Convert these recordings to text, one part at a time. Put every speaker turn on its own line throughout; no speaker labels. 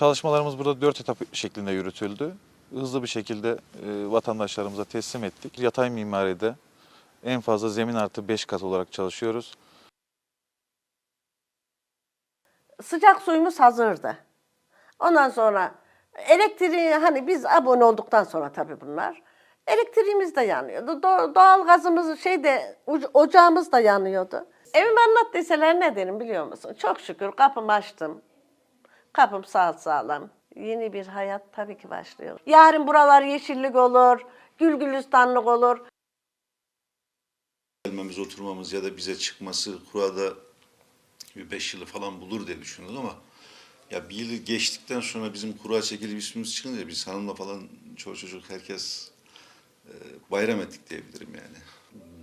Çalışmalarımız burada dört etap şeklinde yürütüldü. Hızlı bir şekilde e, vatandaşlarımıza teslim ettik. Yatay mimaride en fazla zemin artı 5 kat olarak çalışıyoruz.
Sıcak suyumuz hazırdı. Ondan sonra elektriği hani biz abone olduktan sonra tabii bunlar. Elektriğimiz de yanıyordu. Do- doğal gazımız şeyde uc- ocağımız da yanıyordu. Evimi anlat deseler ne derim biliyor musun? Çok şükür kapımı açtım. Kapım sağ sağlam. Yeni bir hayat tabii ki başlıyor. Yarın buralar yeşillik olur, gül gülistanlık olur.
gelmemiz, oturmamız ya da bize çıkması kurada bir beş yılı falan bulur diye düşündük ama ya bir yıl geçtikten sonra bizim kura çekilip ismimiz çıkınca biz hanımla falan çoğu çocuk herkes e, bayram ettik diyebilirim yani.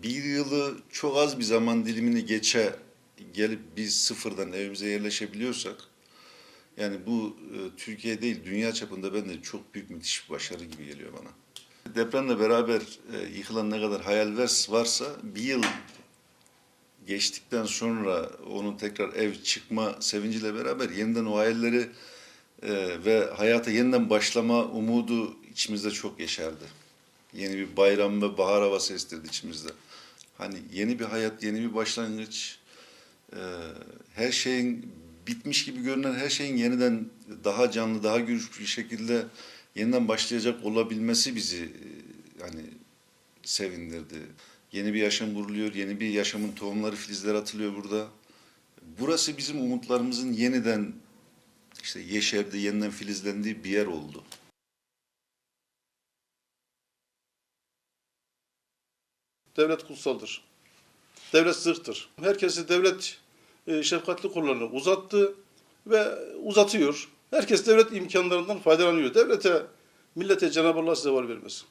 Bir yılı çok az bir zaman dilimini geçe gelip biz sıfırdan evimize yerleşebiliyorsak yani bu e, Türkiye değil dünya çapında bence çok büyük müthiş bir başarı gibi geliyor bana. Depremle beraber e, yıkılan ne kadar hayal vers- varsa bir yıl geçtikten sonra onun tekrar ev çıkma sevinciyle beraber yeniden o hayalleri e, ve hayata yeniden başlama umudu içimizde çok yeşerdi. Yeni bir bayram ve bahar havası estirdi içimizde. Hani yeni bir hayat, yeni bir başlangıç, her şeyin bitmiş gibi görünen her şeyin yeniden daha canlı, daha güçlü bir şekilde yeniden başlayacak olabilmesi bizi e, hani sevindirdi. Yeni bir yaşam kuruluyor, yeni bir yaşamın tohumları, filizleri atılıyor burada. Burası bizim umutlarımızın yeniden işte yeşerdiği, yeniden filizlendiği bir yer oldu.
Devlet kutsaldır. Devlet zırhtır. Herkesi devlet e, şefkatli kollarını uzattı ve uzatıyor. Herkes devlet imkanlarından faydalanıyor. Devlete, millete Cenab-ı Allah zeval vermesin.